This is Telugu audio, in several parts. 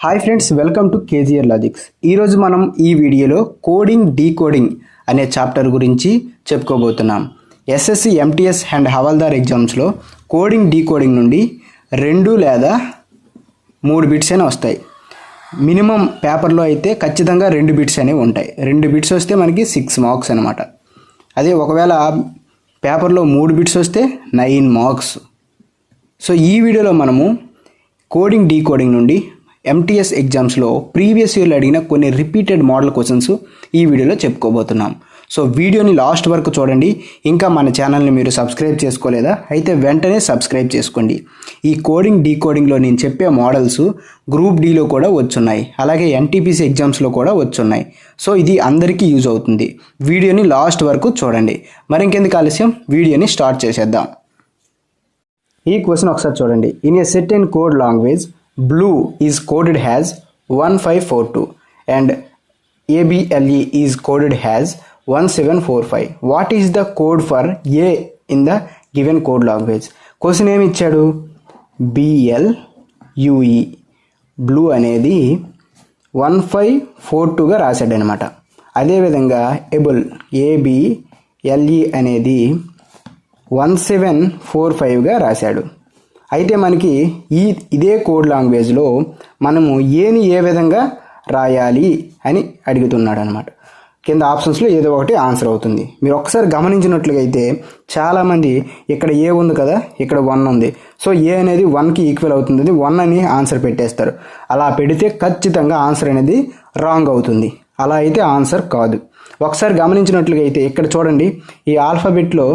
Hi friends welcome to KGR logics ఈరోజు మనం ఈ వీడియోలో కోడింగ్ డీకోడింగ్ అనే చాప్టర్ గురించి చెప్పుకోబోతున్నాం. ఎస్ఎస్సి ఎంటీఎస్ అండ్ హవాల్దార్ ఎగ్జామ్స్లో కోడింగ్ డీకోడింగ్ నుండి రెండు లేదా మూడు బిట్స్ అయినా వస్తాయి. మినిమం పేపర్లో అయితే ఖచ్చితంగా రెండు బిట్స్ అనేవి ఉంటాయి. రెండు బిట్స్ వస్తే మనకి సిక్స్ మార్క్స్ అనమాట అదే ఒకవేళ పేపర్లో మూడు బిట్స్ వస్తే నైన్ మార్క్స్ సో ఈ వీడియోలో మనము కోడింగ్ డీకోడింగ్ నుండి ఎంటీఎస్ ఎగ్జామ్స్లో ప్రీవియస్ ఇయర్లో అడిగిన కొన్ని రిపీటెడ్ మోడల్ క్వశ్చన్స్ ఈ వీడియోలో చెప్పుకోబోతున్నాం. సో వీడియోని లాస్ట్ వరకు చూడండి. ఇంకా మన ఛానల్ని మీరు సబ్స్క్రైబ్ చేసుకోలేదా? అయితే వెంటనే సబ్స్క్రైబ్ చేసుకోండి. ఈ కోడింగ్ డీకోడింగ్లో నేను చెప్పే మోడల్స్ గ్రూప్ డీలో కూడా వచ్చున్నాయి. అలాగే ఎన్టీపీసీ ఎగ్జామ్స్లో కూడా వచ్చున్నాయి. సో ఇది అందరికీ యూజ్ అవుతుంది. వీడియోని లాస్ట్ వరకు చూడండి. మరి ఇంకెందుకు ఆలస్యం? వీడియోని స్టార్ట్ చేసేద్దాం. ఈ క్వశ్చన్ ఒకసారి చూడండి. In a set and code language blue is coded has one five four two and A B L E is coded has one seven four five what is the code for A in the given code language question ఏమి ఇచ్చాడు? B L U E blue అనేది వన్ ఫైవ్ ఫోర్ టూగా రాశాడనమాట అదేవిధంగా able A B L E అనేది వన్ సెవెన్ ఫోర్ ఫైవ్గా రాశాడు. అయితే మనకి ఈ ఇదే కోడ్ లాంగ్వేజ్లో మనము ఏని ఏ విధంగా రాయాలి అని అడుగుతున్నాడు అనమాట కింద ఆప్షన్స్లో ఏదో ఒకటి ఆన్సర్ అవుతుంది. మీరు ఒకసారి గమనించినట్లయితే చాలామంది ఇక్కడ ఏ ఉంది కదా ఇక్కడ వన్ ఉంది. సో ఏ అనేది వన్కి ఈక్వల్ అవుతుంది వన్ అని ఆన్సర్ పెట్టేస్తారు. అలా పెడితే ఖచ్చితంగా ఆన్సర్ అనేది రాంగ్ అవుతుంది. అలా అయితే ఆన్సర్ కాదు. ఒకసారి గమనించినట్లయితే ఇక్కడ చూడండి ఈ ఆల్ఫాబెట్లో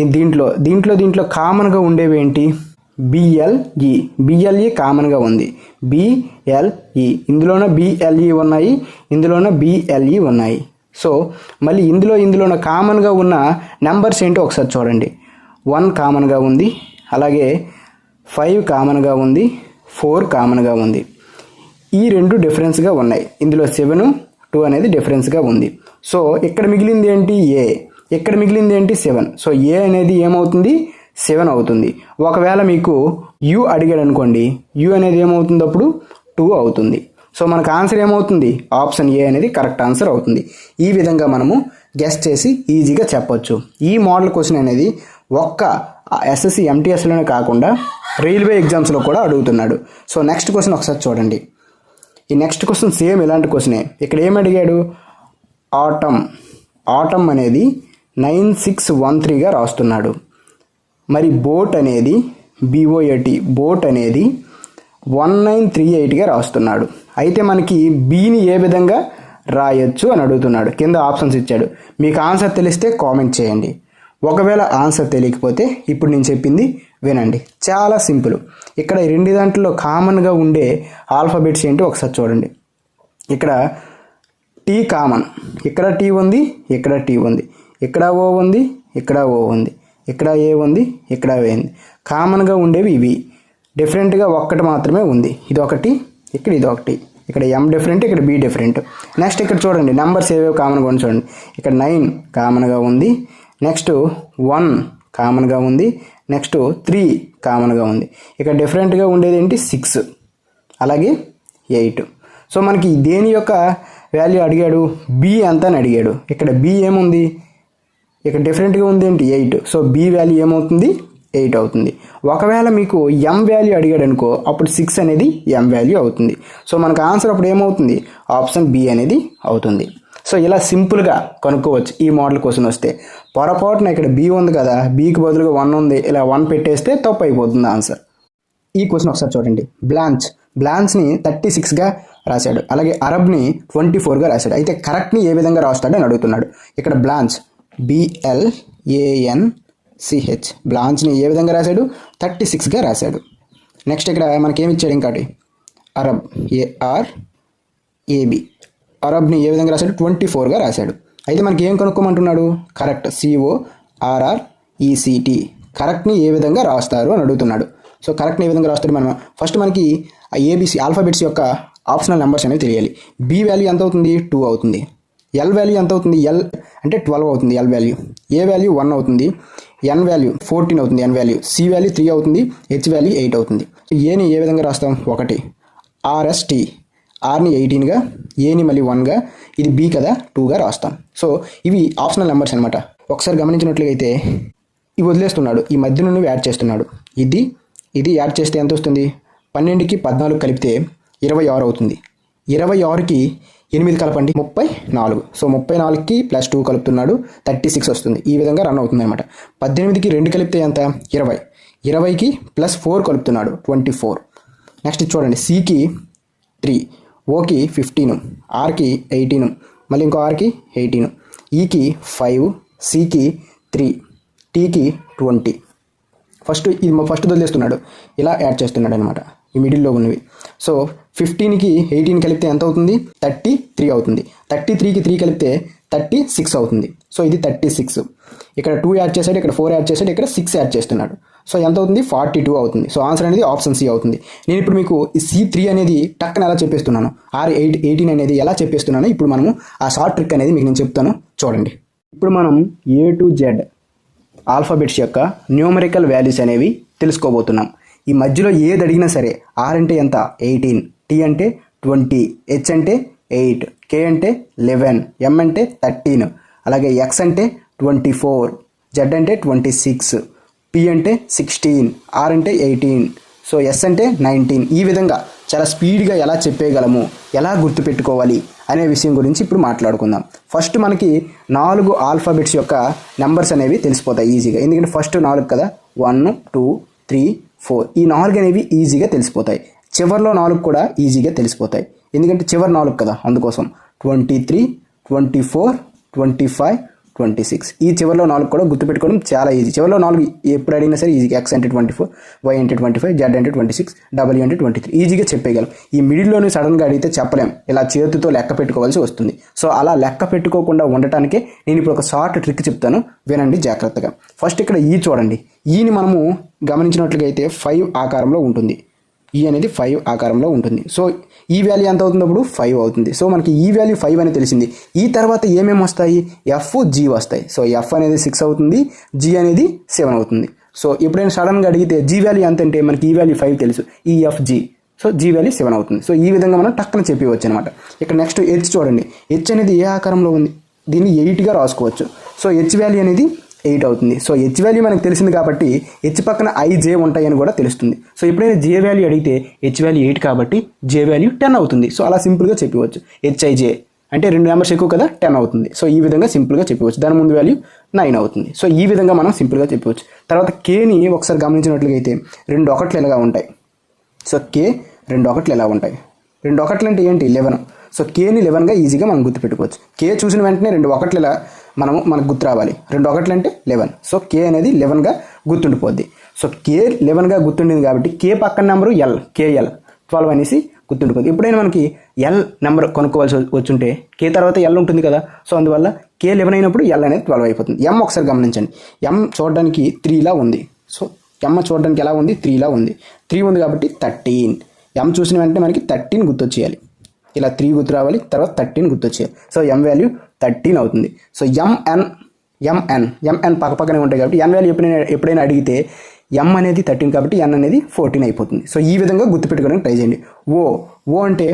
ఈ దీంట్లో దీంట్లో దీంట్లో కామన్గా ఉండేవి ఏంటి? బిఎల్ఈ బిఎల్ఈ కామన్గా ఉంది. బిఎల్ఈ ఇందులోన బిఎల్ఈ ఉన్నాయి ఇందులోన బిఎల్ఈ ఉన్నాయి. సో మళ్ళీ ఇందులో ఇందులోన కామన్గా ఉన్న నెంబర్స్ ఏంటో ఒకసారి చూడండి. వన్ కామన్గా ఉంది అలాగే ఫైవ్ కామన్గా ఉంది ఫోర్ కామన్గా ఉంది. ఈ రెండు డిఫరెన్స్గా ఉన్నాయి. ఇందులో సెవెన్ టూ అనేది డిఫరెన్స్గా ఉంది. సో ఇక్కడ మిగిలింది ఏంటి? ఏ ఇక్కడ మిగిలింది ఏంటి? సెవెన్ సో ఏ అనేది ఏమవుతుంది? సెవెన్ అవుతుంది. ఒకవేళ మీకు యు అడిగాడు అనుకోండి యు అనేది ఏమవుతుంది అప్పుడు? టూ అవుతుంది. సో మనకు ఆన్సర్ ఏమవుతుంది? ఆప్షన్ ఏ అనేది కరెక్ట్ ఆన్సర్ అవుతుంది. ఈ విధంగా మనము గెస్ట్ చేసి ఈజీగా చెప్పొచ్చు. ఈ మోడల్ క్వశ్చన్ అనేది ఒక్క ఎస్ఎస్సి ఎంటీఎస్లోనే కాకుండా రైల్వే ఎగ్జామ్స్లో కూడా అడుగుతున్నాడు. సో నెక్స్ట్ క్వశ్చన్ ఒకసారి చూడండి. ఈ నెక్స్ట్ క్వశ్చన్ సేమ్ ఇలాంటి క్వశ్చనే. ఇక్కడ ఏం అడిగాడు? ఆటమ్. ఆటమ్ అనేది నైన్ సిక్స్ వన్ త్రీగా రాస్తున్నాడు. మరి బోట్ అనేది B O A T boat అనేది వన్ నైన్ త్రీ ఎయిట్గా రాస్తున్నాడు. అయితే మనకి బీని ఏ విధంగా రాయొచ్చు అని అడుగుతున్నాడు. కింద ఆప్షన్స్ ఇచ్చాడు. మీకు ఆన్సర్ తెలిస్తే కామెంట్ చేయండి. ఒకవేళ ఆన్సర్ తెలియకపోతే ఇప్పుడు నేను చెప్పింది వినండి. చాలా సింపుల్. ఇక్కడ రెండు దాంట్లో కామన్గా ఉండే ఆల్ఫాబెట్స్ ఏంటి ఒకసారి చూడండి. ఇక్కడ టీ కామన్ ఇక్కడ టీ ఉంది ఇక్కడ టీ ఉంది. ఇక్కడ ఓ ఉంది ఇక్కడ ఓ ఉంది. ఇక్కడ ఏ ఉంది? ఇక్కడ ఏ ఉంది. కామన్గా ఉండేవి ఇవి. డిఫరెంట్గా ఒక్కటి మాత్రమే ఉంది. ఇది ఒకటి ఇక్కడ ఇది ఒకటి ఇక్కడ ఎం డిఫరెంట్ ఇక్కడ బి డిఫరెంట్ నెక్స్ట్ ఇక్కడ చూడండి. నెంబర్స్ ఏవేవి కామన్గా ఉంది చూడండి. ఇక్కడ నైన్ కామన్గా ఉంది. నెక్స్ట్ వన్ కామన్గా ఉంది. నెక్స్ట్ త్రీ కామన్గా ఉంది. ఇక్కడ డిఫరెంట్గా ఉండేది ఏంటి? సిక్స్ అలాగే ఎయిట్ సో మనకి దేని యొక్క వాల్యూ అడిగాడు? బి ఎంత అని అడిగాడు. ఇక్కడ బి ఏముంది? ఇక్కడ డిఫరెంట్గా ఉంది ఏంటి ఎయిట్ సో బి వాల్యూ ఏమవుతుంది? ఎయిట్ అవుతుంది. ఒకవేళ మీకు ఎం వాల్యూ అడిగాడు అనుకో అప్పుడు సిక్స్ అనేది ఎం వాల్యూ అవుతుంది. సో మనకు ఆన్సర్ అప్పుడు ఏమవుతుంది? ఆప్షన్ బి అనేది అవుతుంది. సో ఇలా సింపుల్గా కనుక్కోవచ్చు ఈ మోడల్ క్వశ్చన్ వస్తే. పొరపాటున ఇక్కడ బి ఉంది కదా బీకి బదులుగా వన్ ఉంది ఇలా వన్ పెట్టేస్తే తప్పు అయిపోతుంది ఆన్సర్ ఈ క్వశ్చన్ ఒకసారి చూడండి. బ్లాంచ్ బ్లాంచ్ని థర్టీ సిక్స్గా రాశాడు. అలాగే అరబ్ని ట్వంటీ ఫోర్గా రాశాడు. అయితే కరెక్ట్ని ఏ విధంగా రాస్తాడు అని అడుగుతున్నాడు. ఇక్కడ బ్లాంచ్ బిఎల్ఏఎన్సిహెచ్ బ్లాంచ్ని ఏ విధంగా రాశాడు? థర్టీ సిక్స్గా రాశాడు. నెక్స్ట్ ఇక్కడ మనకి ఇచ్చాడు ఇంకోటి Arab A R A B అరబ్ని ఏ విధంగా రాశాడు? ట్వంటీ ఫోర్గా రాశాడు. అయితే మనకి ఏం కనుక్కోమంటున్నాడు correct C O R R E C T కరెక్ట్ని ఏ విధంగా రాస్తారు అని అడుగుతున్నాడు. సో కరెక్ట్ని ఏ విధంగా రాస్తాడు మనం? ఫస్ట్ మనకి ఆ ఏబిసి ఆల్ఫాబెట్స్ యొక్క ఆప్షనల్ నెంబర్స్ అనేవి తెలియాలి. బి వాల్యూ ఎంత అవుతుంది? టూ అవుతుంది. ఎల్ వాల్యూ ఎంత అవుతుంది? ఎల్ అంటే ట్వెల్వ్ అవుతుంది L value A value one అవుతుంది. ఎన్ వాల్యూ ఫోర్టీన్ అవుతుంది N value C value three అవుతుంది. హెచ్ వాల్యూ ఎయిట్ అవుతుంది. ఏని ఏ విధంగా రాస్తాం? ఒకటి. ఆర్ఎస్టి ఆర్ని ఎయిటీన్గా ఏని మళ్ళీ వన్గా ఇది బి కదా టూగా రాస్తాం. సో ఇవి ఆప్షనల్ నెంబర్స్ అనమాట ఒకసారి గమనించినట్లయితే ఇవి వదిలేస్తున్నాడు. ఈ మధ్య నుండి యాడ్ చేస్తున్నాడు. ఇది ఇది యాడ్ చేస్తే ఎంత వస్తుంది? పన్నెండుకి పద్నాలుగు కలిపితే ఇరవై ఆరు అవుతుంది. ఇరవై ఆరుకి ఎనిమిది కలపండి. ముప్పై నాలుగు. సో ముప్పై నాలుగుకి ప్లస్ టూ కలుపుతున్నాడు. థర్టీ సిక్స్ వస్తుంది. ఈ విధంగా రన్ అవుతుంది అనమాట పద్దెనిమిదికి రెండు కలిపితే ఎంత? ఇరవై. ఇరవైకి ప్లస్ ఫోర్ కలుపుతున్నాడు. ట్వంటీ ఫోర్ నెక్స్ట్ చూడండి. సికి త్రీ ఓకి ఫిఫ్టీను ఆర్కి ఎయిటీన్ మళ్ళీ ఇంకో ఆర్కి ఎయిటీను ఈకి ఫైవ్ సికి త్రీ టీకి ట్వంటీ ఫస్ట్ ఇది ఫస్ట్ వదిలేస్తున్నాడు. ఇలా యాడ్ చేస్తున్నాడు అనమాట ఈ మిడిల్లో ఉన్నవి. సో ఫిఫ్టీన్కి ఎయిటీన్ కలిపితే ఎంత అవుతుంది? థర్టీ త్రీ అవుతుంది. థర్టీ త్రీకి త్రీ కలిపితే థర్టీ సిక్స్ అవుతుంది. సో ఇది థర్టీ సిక్స్ ఇక్కడ టూ యాడ్ చేశాడు ఇక్కడ ఫోర్ యాడ్ చేశాడు ఇక్కడ సిక్స్ యాడ్ చేస్తున్నాడు. సో ఎంత అవుతుంది? ఫార్టీ టూ అవుతుంది. సో ఆన్సర్ అనేది ఆప్షన్ సి అవుతుంది. నేను ఇప్పుడు మీకు ఈ సి త్రీ అనేది టక్కన ఎలా చెప్పేస్తున్నాను? ఆర్ ఎయిట్ ఎయిటీన్ అనేది ఎలా చెప్పేస్తున్నాను ఇప్పుడు మనము ఆ షార్ట్ ట్రిక్ అనేది మీకు నేను చెప్తాను. చూడండి. ఇప్పుడు మనం ఏ టు జెడ్ ఆల్ఫాబెట్స్ యొక్క న్యూమరికల్ వాల్యూస్ అనేవి తెలుసుకోబోతున్నాం. ఈ మధ్యలో ఏది అడిగినా సరే ఆర్ అంటే ఎంత? ఎయిటీన్. టీ అంటే ట్వంటీ. హెచ్ అంటే ఎయిట్. కే అంటే లెవెన్. ఎం అంటే థర్టీన్. అలాగే ఎక్స్ అంటే ట్వంటీ ఫోర్. జెడ్ అంటే ట్వంటీ సిక్స్. పి అంటే సిక్స్టీన్. ఆర్ అంటే ఎయిటీన్. సో ఎస్ అంటే నైన్టీన్. ఈ విధంగా చాలా స్పీడ్గా ఎలా చెప్పేయగలము? ఎలా గుర్తుపెట్టుకోవాలి? అనే విషయం గురించి ఇప్పుడు మాట్లాడుకుందాం. ఫస్ట్ మనకి నాలుగు ఆల్ఫాబెట్స్ యొక్క నెంబర్స్ అనేవి తెలిసిపోతాయి ఈజీగా. ఎందుకంటే ఫస్ట్ నాలుగు కదా? One two three four. ఈ నాలుగు అనేవి ఈజీగా తెలిసిపోతాయి. చివరిలో నాలుగు కూడా ఈజీగా తెలిసిపోతాయి. ఎందుకంటే చివరి నాలుగు కదా అందుకోసం. Twenty three twenty four twenty five twenty six. ఈ చివరిలో నాలుగు కూడా గుర్తుపెట్టుకోవడం చాలా ఈజీ చివరిలో నాలుగు ఎప్పుడు అడిగినా సరే ఈజీ ఎక్స్ అంటే ట్వంటీ ఫోర్ వై అంటే ట్వంటీ ఫైవ్ జెడ్ అంటే ట్వంటీ సిక్స్ డబ్ల్యూ అంటే ట్వంటీ త్రీ ఈజీగా చెప్పేయగలం. ఈ మిడిల్లోని సడన్గా అడిగితే చెప్పలేం. ఇలా చేతితో లెక్క పెట్టుకోవాల్సి వస్తుంది. సో అలా లెక్క పెట్టుకోకుండా ఉండటానికే నేను ఇప్పుడు ఒక షార్ట్ ట్రిక్ చెప్తాను. వినండి జాగ్రత్తగా. ఫస్ట్ ఇక్కడ ఈ చూడండి. E ఈని మనము గమనించినట్లుగా అయితే ఫైవ్ ఆకారంలో ఉంటుంది. ఈ అనేది ఫైవ్ ఆకారంలో ఉంటుంది. సో ఈ వాల్యూ ఎంత అవుతుంది అప్పుడు ఫైవ్ అవుతుంది. సో మనకి ఈ వాల్యూ ఫైవ్ అని తెలిసింది. ఈ తర్వాత ఏమేమి వస్తాయి? ఎఫ్ జీ వస్తాయి. సో ఎఫ్ అనేది సిక్స్ అవుతుంది. జీ అనేది సెవెన్ అవుతుంది. సో ఎప్పుడైనా సడన్గా అడిగితే జీ వాల్యూ ఎంత అంటే మనకి ఈ వాల్యూ ఫైవ్ తెలుసు. ఈ F G so G value seven అవుతుంది. సో ఈ విధంగా మనం టక్కన చెప్పవచ్చు అనమాట ఇక్కడ నెక్స్ట్ హెచ్ చూడండి. హెచ్ అనేది ఏ ఆకారంలో ఉంది? దీన్ని ఎయిట్గా రాసుకోవచ్చు. సో హెచ్ వాల్యూ అనేది ఎయిట్ అవుతుంది. సో హెచ్ వాల్యూ మనకు తెలిసింది కాబట్టి హెచ్ పక్కన ఐ జే ఉంటాయని కూడా తెలుస్తుంది. సో ఎప్పుడైనా జే వాల్యూ అడిగితే హెచ్ వాల్యూ ఎయిట్ కాబట్టి జే వాల్యూ టెన్ అవుతుంది. సో అలా సింపుల్గా చెప్పవచ్చు. హెచ్ఐజే అంటే రెండు నెంబర్స్ ఎక్కువ కదా టెన్ అవుతుంది. సో ఈ విధంగా సింపుల్గా చెప్పవచ్చు. దాని ముందు వాల్యూ నైన్ అవుతుంది. సో ఈ విధంగా మనం సింపుల్గా చెప్పవచ్చు. తర్వాత కేని ఒకసారి గమనించినట్లయితే రెండు ఒకట్లు ఎలాగా ఉంటాయి? సో కే రెండు ఒకట్లు ఎలా ఉంటాయి? రెండు ఒకట్లు అంటే ఏంటి? లెవెన్ సో కేని లెవెన్గా ఈజీగా మనం గుర్తుపెట్టుకోవచ్చు. కే చూసిన వెంటనే రెండు ఒకట్లు ఎలా మనము మనకు గుర్తు రావాలి. రెండు ఒకట్లు అంటే లెవెన్ సో కే అనేది లెవెన్గా గుర్తుండిపోద్ది. సో కే లెవెన్గా గుర్తుండింది కాబట్టి కే పక్కన నెంబరు ఎల్ కేఎల్ ట్వెల్వ్ అనేసి గుర్తుండిపోద్ది. ఎప్పుడైనా మనకి ఎల్ నెంబర్ కొనుక్కోవాల్సి వచ్చుంటే కే తర్వాత ఎల్ ఉంటుంది కదా. సో అందువల్ల కే లెవెన్ అయినప్పుడు ఎల్ అనేది ట్వెల్వ్ అయిపోతుంది. ఎం ఒకసారి గమనించండి. ఎం చూడడానికి త్రీలా ఉంది. సో ఎమ్మ చూడడానికి ఎలా ఉంది? త్రీలా ఉంది. త్రీ ఉంది కాబట్టి థర్టీన్ ఎం చూసిన వెంటనే మనకి థర్టీన్ గుర్తొచ్చేయాలి. ఇలా త్రీ గుర్తు రావాలి తర్వాత థర్టీన్ గుర్తొచ్చేయాలి. సో ఎం వాల్యూ థర్టీన్ అవుతుంది. So M N M N M N పక్క పక్కనే ఉంటాయి కాబట్టి ఎన్ వాల్యూ ఎప్పుడైనా ఎప్పుడైనా అడిగితే ఎం అనేది థర్టీన్ కాబట్టి ఎన్ అనేది ఫోర్టీన్ అయిపోతుంది. సో ఈ విధంగా గుర్తుపెట్టుకోవడానికి ట్రై చేయండి. ఓ ఓ అంటే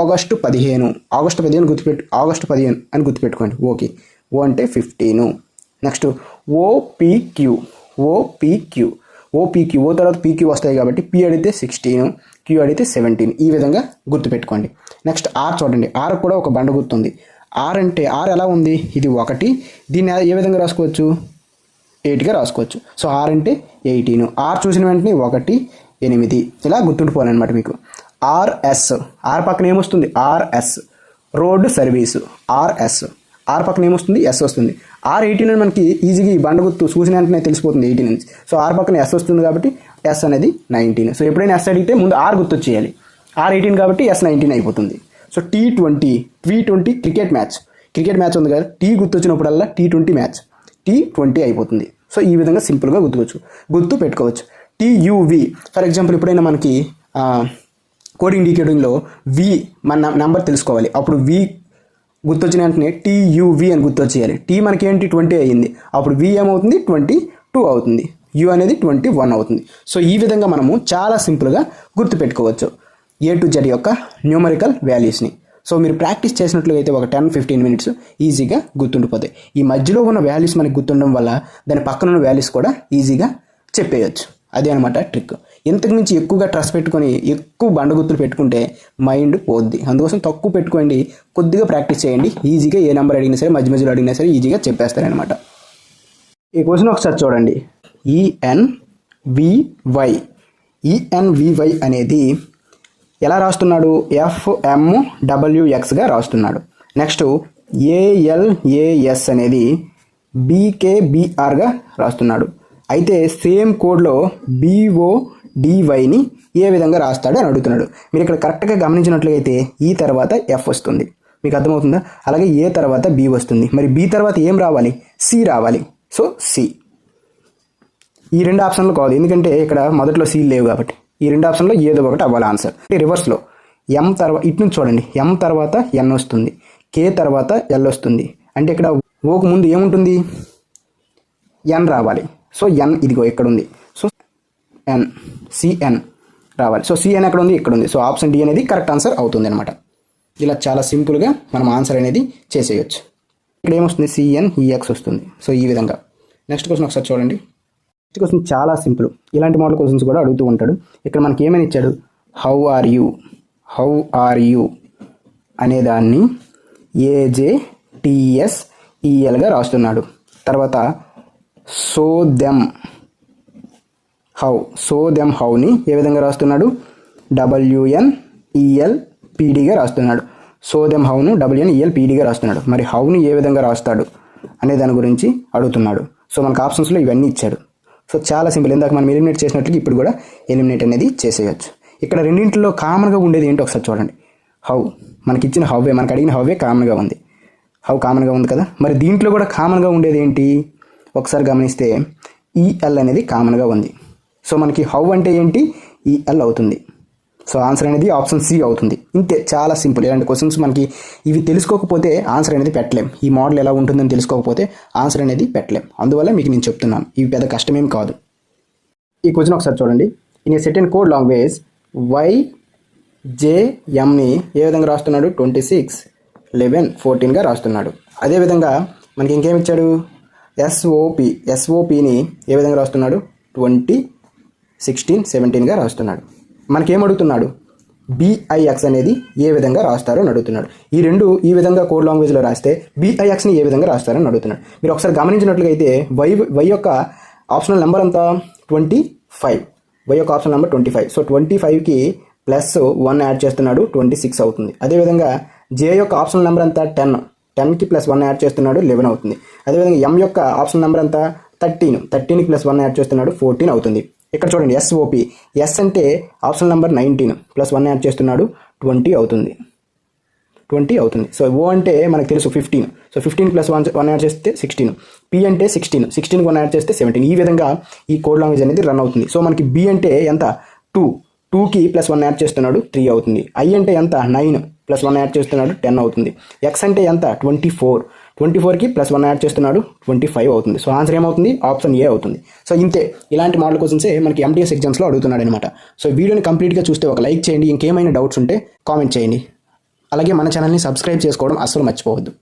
ఆగస్టు పదిహేను. ఆగస్టు పదిహేను గుర్తుపెట్టు ఆగస్టు పదిహేను అని గుర్తుపెట్టుకోండి. ఓకే ఓ అంటే ఫిఫ్టీను next O P Q O P Q O P Q O తర్వాత పీక్యూ వస్తాయి కాబట్టి పీ అడిగితే సిక్స్టీన్ క్యూ అడిగితే సెవెంటీన్ ఈ విధంగా గుర్తుపెట్టుకోండి. నెక్స్ట్ ఆర్ చూడండి. ఆర్ కూడా ఒక బండ గుర్తుంది. ఆర్ అంటే ఆర్ ఎలా ఉంది? ఇది ఒకటి. దీన్ని ఏ విధంగా రాసుకోవచ్చు? ఎయిట్గా రాసుకోవచ్చు. సో ఆర్ అంటే ఎయిటీన్. ఆర్ చూసిన వెంటనే ఒకటి ఎనిమిది. ఇలా గుర్తుండిపోవాలన్నమాట మీకు. ఆర్ఎస్ ఆర్ పక్కన ఏమొస్తుంది? R S road service. R S R పక్కన ఏమొస్తుంది? ఎస్ వస్తుంది. ఆర్ ఎయిటీన్ అని మనకి ఈజీగా ఈ బండ గుర్తు చూసిన వెంటనే తెలిసిపోతుంది ఎయిటీన్ నుంచి. సో ఆర్ పక్కన ఎస్ వస్తుంది కాబట్టి ఎస్ అనేది నైన్టీన్. సో ఎప్పుడైనా ఎస్ అడిగితే ముందు ఆర్ గుర్తొచ్చేయాలి ఆర్ ఎయిటీన్ కాబట్టి ఎస్ నైన్టీన్ అయిపోతుంది. So T twenty T twenty cricket match cricket match ఉంది కదా. T గుర్తొచ్చినప్పుడల్లా T twenty match T twenty అయిపోతుంది. సో ఈ విధంగా సింపుల్గా గుర్తుకోవచ్చు. గుర్తు పెట్టుకోవచ్చు. టీయూవి ఫర్ ఎగ్జాంపుల్ ఎప్పుడైనా మనకి కోడింగ్ డీకోడింగ్లో వి మన నెంబర్ తెలుసుకోవాలి. అప్పుడు వి గుర్తొచ్చిన వెంటనే టీయూవి అని గుర్తొచ్చేయాలి. టీ మనకి ఏంటి ట్వంటీ అయ్యింది. అప్పుడు వి ఏమవుతుంది? ట్వంటీ టూ అవుతుంది. యు అనేది ట్వంటీ వన్ అవుతుంది. సో ఈ విధంగా మనము చాలా సింపుల్గా గుర్తుపెట్టుకోవచ్చు ఏ టు జెడ్ యొక్క న్యూమరికల్ వాల్యూస్ని సో మీరు ప్రాక్టీస్ చేసినట్లయితే ఒక టెన్ ఫిఫ్టీన్ మినిట్స్ ఈజీగా గుర్తుండిపోతాయి. ఈ మధ్యలో ఉన్న వాల్యూస్ మనకి గుర్తుండడం వల్ల దాని పక్కన ఉన్న వాల్యూస్ కూడా ఈజీగా చెప్పేయచ్చు. అదే అనమాట ట్రిక్ ఇంతకు మించి ఎక్కువగా ట్రస్ట్ పెట్టుకొని ఎక్కువ బండగుర్తులు పెట్టుకుంటే మైండ్ పోద్ది. అందుకోసం తక్కువ పెట్టుకోండి కొద్దిగా ప్రాక్టీస్ చేయండి ఈజీగా ఏ నెంబర్ అడిగినా సరే మధ్య మధ్యలో అడిగినా సరే ఈజీగా చెప్పేస్తారనమాట ఈ క్వశ్చన్ ఒకసారి చూడండి. ఈఎన్ వివై ఈఎన్వివై అనేది ఎలా రాస్తున్నాడు? ఎఫ్ఎం డబ్ల్యూఎక్స్గా రాస్తున్నాడు. నెక్స్ట్ ఏఎల్ఏఎస్ అనేది బీకేబీఆర్గా రాస్తున్నాడు. అయితే సేమ్ కోడ్లో బీఓ డివైని ఏ విధంగా రాస్తాడు అని అడుగుతున్నాడు. మీరు ఇక్కడ కరెక్ట్గా గమనించినట్లయితే ఈ తర్వాత ఎఫ్ వస్తుంది. మీకు అర్థమవుతుందా? అలాగే ఏ తర్వాత బి వస్తుంది. మరి బి తర్వాత ఏం రావాలి? సి రావాలి. సో సి ఈ రెండు ఆప్షన్లు కాదు. ఎందుకంటే ఇక్కడ మొదట్లో సీలు లేవు కాబట్టి. ఈ రెండు ఆప్షన్లో ఏదో ఒకటి అవ్వాలి ఆన్సర్. రివర్స్లో ఎం తర్వాత ఇటు నుంచి చూడండి. ఎం తర్వాత ఎన్ వస్తుంది. కే తర్వాత ఎల్ వస్తుంది. అంటే ఇక్కడ ఓకు ముందు ఏముంటుంది? ఎన్ రావాలి. సో ఎన్ ఇదిగో ఇక్కడ ఉంది సో ఎన్ సిఎన్ రావాలి. సో సిఎన్ ఎక్కడ ఉంది ఇక్కడ ఉంది సో ఆప్షన్ డి అనేది కరెక్ట్ ఆన్సర్ అవుతుంది అనమాట ఇలా చాలా సింపుల్గా మనం ఆన్సర్ అనేది చేసేయచ్చు. ఇక్కడ ఏమొస్తుంది? సిఎన్ ఈఎక్స్ వస్తుంది. సో ఈ విధంగా. నెక్స్ట్ క్వశ్చన్ ఒకసారి చూడండి. నెక్స్ట్ క్వశ్చన్ చాలా సింపుల్. ఇలాంటి మోడల్ క్వశ్చన్స్ కూడా అడుగుతూ ఉంటాడు. ఇక్కడ మనకి ఏమని ఇచ్చాడు? How are you how are you అనే దాన్ని ఏజే టిఎస్ ఈఎల్గా రాస్తున్నాడు. తర్వాత so them how so them హౌని ఏ విధంగా రాస్తున్నాడు? డబ్ల్యూఎన్ ఈఎల్ పీడీగా రాస్తున్నాడు. సో దెమ్ హౌను డబ్ల్యూఎన్ ఈఎల్ పీడీగా రాస్తున్నాడు. మరి హౌని ఏ విధంగా రాస్తాడు అనే దాని గురించి అడుగుతున్నాడు. సో మనకు ఆప్షన్స్లో ఇవన్నీ ఇచ్చాడు. సో చాలా సింపుల్. ఇందాక మనం ఎలిమినేట్ చేసినట్లు ఇప్పుడు కూడా ఎలిమినేట్ అనేది చేసేయచ్చు. ఇక్కడ రెండింటిలో కామన్గా ఉండేది ఏంటో ఒకసారి చూడండి. హౌ మనకి ఇచ్చిన హౌవే మనకు అడిగిన హౌవే కామన్గా ఉంది. హౌ కామన్గా ఉంది కదా? మరి దీంట్లో కూడా కామన్గా ఉండేది ఏంటి? ఒకసారి గమనిస్తే ఈఎల్ అనేది కామన్గా ఉంది. సో మనకి హౌ అంటే ఏంటి? ఈఎల్ అవుతుంది. సో ఆన్సర్ అనేది ఆప్షన్ సి అవుతుంది. ఇంతే చాలా సింపుల్. ఇలాంటి క్వశ్చన్స్ మనకి ఇవి తెలుసుకోకపోతే ఆన్సర్ అనేది పెట్టలేం. ఈ మోడల్ ఎలా ఉంటుందని తెలుసుకోకపోతే ఆన్సర్ అనేది పెట్టలేం. అందువల్ల మీకు నేను చెప్తున్నాను. ఇవి పెద్ద కష్టమేం కాదు. ఈ క్వశ్చన్ ఒకసారి చూడండి. In a second code language Y జేఎంని ఏ విధంగా రాస్తున్నాడు? ట్వంటీ సిక్స్ లెవెన్ ఫోర్టీన్గా రాస్తున్నాడు. అదేవిధంగా మనకి ఇంకేమి ఇచ్చాడు? ఎస్ఓపి ఎస్ఓపిని ఏ విధంగా రాస్తున్నాడు? ట్వంటీ సిక్స్టీన్ సెవెంటీన్గా రాస్తున్నాడు. మనకేం అడుగుతున్నాడు బిఐఎక్స్ అనేది ఏ విధంగా రాస్తారో అని అడుగుతున్నాడు. ఈ రెండు ఈ విధంగా కోడ్ లాంగ్వేజ్లో రాస్తే బిఐఎక్స్ని ఏ విధంగా రాస్తారని అడుగుతున్నాడు. మీరు ఒకసారి గమనించినట్లయితే వై వై యొక్క ఆప్షనల్ నెంబర్ అంతా ట్వంటీ ఫైవ్ వై యొక్క option number twenty five so twenty ఫైవ్కి ప్లస్ వన్ యాడ్ చేస్తున్నాడు ట్వంటీ సిక్స్ అవుతుంది. అదేవిధంగా జే యొక్క ఆప్షన్ నెంబర్ అంతా టెన్ టెన్కి ప్లస్ వన్ యాడ్ చేస్తున్నాడు లెవెన్ అవుతుంది. అదేవిధంగా ఎం యొక్క ఆప్షన్ నెంబర్ అంతా థర్టీన్ థర్టీన్కి ప్లస్ వన్ యాడ్ చేస్తున్నాడు ఫోర్టీన్ అవుతుంది. ఇక్కడ చూడండి ఎస్ఓపి ఎస్ అంటే option number nineteen plus one add చేస్తున్నాడు ట్వంటీ అవుతుంది. ట్వంటీ అవుతుంది. సో ఓ అంటే మనకు తెలుసు fifteen so fifteen plus one one add చేస్తే సిక్స్టీన్ పి అంటే సిక్స్టీన్ సిక్స్టీన్ వన్ యాడ్ చేస్తే సెవెంటీన్ ఈ విధంగా ఈ కోడ్ లాంగ్వేజ్ అనేది రన్ అవుతుంది. సో మనకి బి అంటే ఎంత? టూ టూకి ప్లస్ వన్ యాడ్ చేస్తున్నాడు త్రీ అవుతుంది. ఐ అంటే ఎంత? నైన్ ప్లస్ వన్ యాడ్ చేస్తున్నాడు టెన్ అవుతుంది. ఎక్స్ అంటే ఎంత? ట్వంటీ ఫోర్ ట్వంటీ ఫోర్కి ప్లస్ వన్ యాడ్ చేస్తున్నాడు ట్వంటీ ఫైవ్ అవుతుంది. సో ఆన్సర్ ఏమవుతుంది? ఆప్షన్ ఏ అవుతుంది. సో ఇంతే. ఇలాంటి మోడల్ క్వశ్చన్సే మనకి ఎంటీఎస్ ఎగ్జామ్స్లో అడుగుతున్నాడు అనమాట సో వీడియోని కంప్లీట్గా చూస్తే ఒక లైక్ చేయండి. ఇంకేమైనా డౌట్స్ ఉంటే కామెంట్ చేయండి. అలాగే మన ఛానల్ని సబ్స్క్రైబ్ చేసుకోవడం అస్సలు మర్చిపోవద్దు.